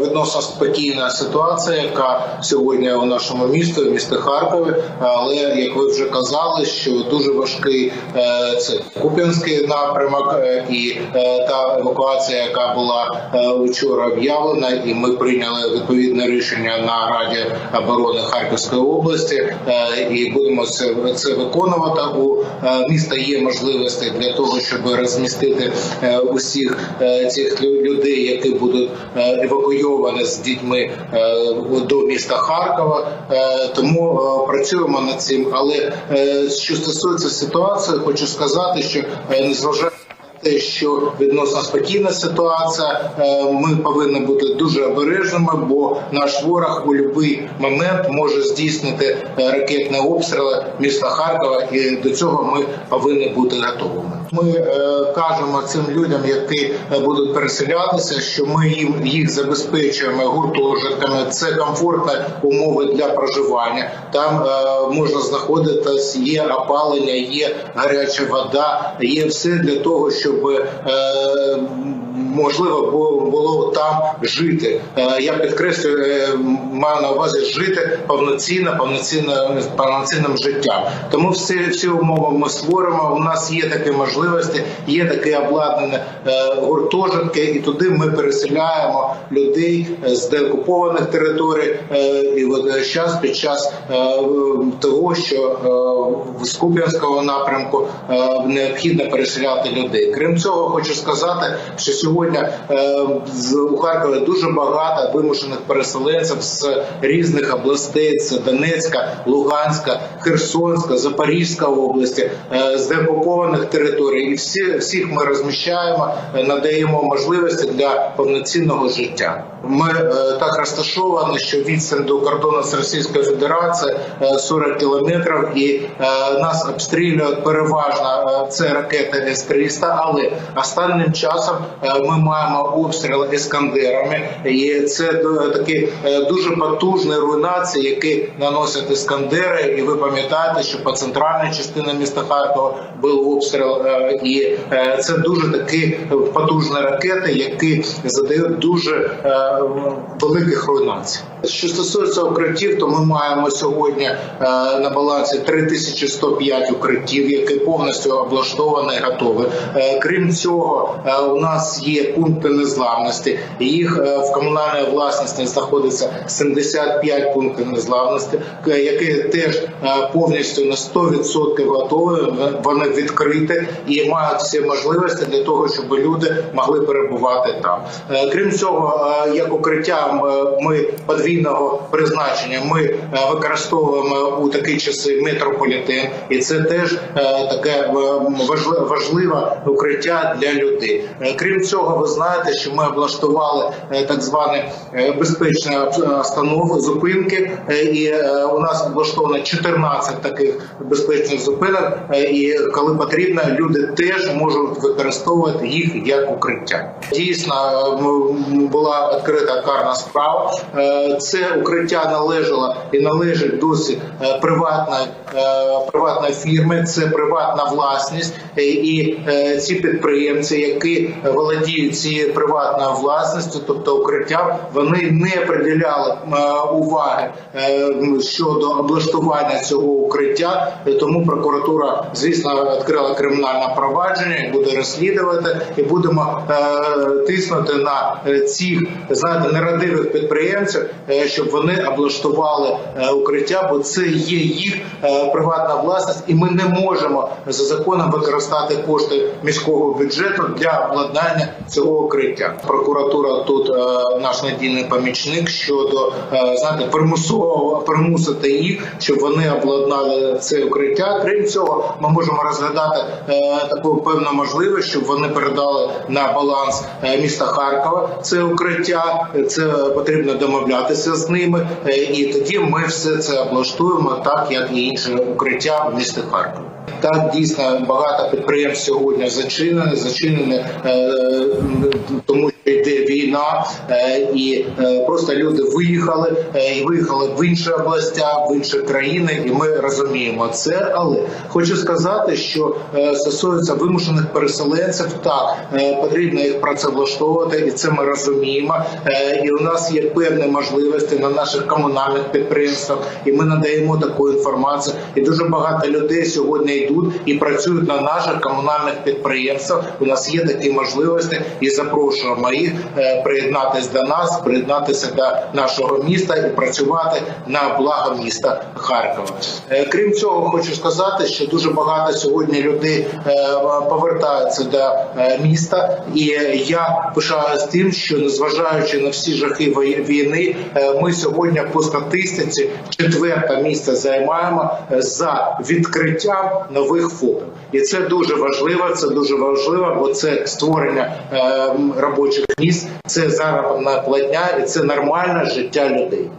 Відносно спокійна ситуація, яка сьогодні у нашому місті, в місті Харкові. Але як ви вже казали, що дуже важкий е, це Куп'янський напрямок е, і е, та евакуація, яка була вчора об'явлена, і ми прийняли відповідне рішення на Раді оборони Харківської області, і будемо це, це виконувати. У міста є можливості для того, щоб розмістити усіх цих людей, які будуть е, евакуйовані з дітьми е, до міста Харкова. Е, Тому е, працюємо над цим. Але що стосується ситуації, хочу сказати, що незважаючи те, що відносно спокійна ситуація, ми повинні бути дуже обережними, бо наш ворог у будь-який момент може здійснити ракетні обстріли міста Харкова, і до цього ми повинні бути готовими. Ми е, кажемо цим людям, які е, будуть переселятися, що ми їм їх забезпечуємо гуртожитками. Це комфортні умови для проживання. Там е, можна знаходитись, є опалення, є гаряча вода, є все для того, щоб можливо було, там жити. Е, я підкреслюю, е, маю на увазі жити повноцінно, повноцінно повноцінним життям. Тому всі, всі умови ми створимо. У нас є такі можливості, є таке обладнане е, гуртожитки, і туди ми переселяємо людей з деокупованих територій. І от зараз під час того, що з Куп'янського напрямку необхідно переселяти людей. Крім цього, хочу сказати, що сьогодні е, з у Харкові дуже багато вимушених переселенців з різних областей: це Донецька, Луганська, Херсонська, Запорізька області, е, з деокупованих територій. І всі всіх ми розміщаємо, е, надаємо можливості для повноцінного життя. Ми е, так розташовані, що відстань до кордону з Російською Федерацією е, 40 кілометрів, і е, нас обстрілюють переважно е, це ракети С-300, але останнім часом е, ми маємо обстріли ескандерами, і це до- такі е, дуже потужні руйнації, які наносять ескандери. І ви пам'ятаєте, що по центральній частині міста Харкова був обстріл, е, і е, це дуже такі потужні ракети, які задають дуже е, великих руйнацій. Що стосується укриттів, то ми маємо сьогодні е, на балансі 3105 укриттів, які повністю облаштовані і готові. Е, Крім цього, е, у нас є пункти незламності. Їх в комунальній власності знаходиться 75 пунктів незламності, які теж повністю на 100% готові. Вони відкриті і мають всі можливості для того, щоб люди могли перебувати там. Крім цього, як укриття ми подвійного призначення ми е, використовуємо у такі часи метрополітен, і це теж е, таке е, важливе укриття для людей. Крім цього, ви знаєте, що ми облаштували так звані е, безпечні останови, зупинки, і у нас облаштовано 14 таких безпечних зупинок. І коли потрібно, люди теж можуть використовувати їх як укриття. Дійсно, була відкрита карна справа. Це укриття належало і належить досі е, приватної е, приватної фірми. Це приватна власність, Е, і ці підприємці, які володіють цією приватною власністю, тобто укриттям, вони не приділяли уваги щодо облаштування цього укриття. Тому прокуратура, звісно, відкрила кримінальне провадження, буде розслідувати, і будемо тиснути на цих знаєте нерадивих підприємців, щоб вони облаштували е, укриття, бо це є їх е, приватна власність, і ми не можемо за законом використати кошти міського бюджету для обладнання цього укриття. Прокуратура тут е, наш надійний помічник щодо е, знаєте, примусового примусити їх, щоб вони обладнали це укриття. Крім цього, ми можемо розглядати е, таку певну можливість, щоб вони передали на баланс е, міста Харкова це укриття. Це потрібно домовлятися з ними, е, і тоді ми все це облаштуємо так, як і інше укриття в місті Харкові. Так дійсно багато підприємств сьогодні зачинені, зачинені, е, тому що йде війна, е, і е, просто люди виїхали і виїхали в інші області, в інші країни, і ми розуміємо це. Але хочу сказати, що стосується вимушених переселенців, так потрібно їх працевлаштовувати, і це ми розуміємо. І у нас є певні можливості на наших комунальних підприємствах, і ми надаємо таку інформацію. І дуже багато людей сьогодні йдуть і працюють на наших комунальних підприємствах. У нас є такі можливості, і запрошуємо їх е, приєднатися до нас, приєднатися до нашого міста і працювати на благо міста Харкова. Е, Крім цього, хочу сказати, що дуже багато сьогодні людей е, повертаються до міста, і я пишаюсь тим, що незважаючи на всі жахи війни, ми сьогодні по статистиці четверте місце займаємо за відкриттям нових форм, І це дуже важливо. Це дуже важливо, бо це створення е, робочих місць, це заробітна платня і це нормальне життя людей.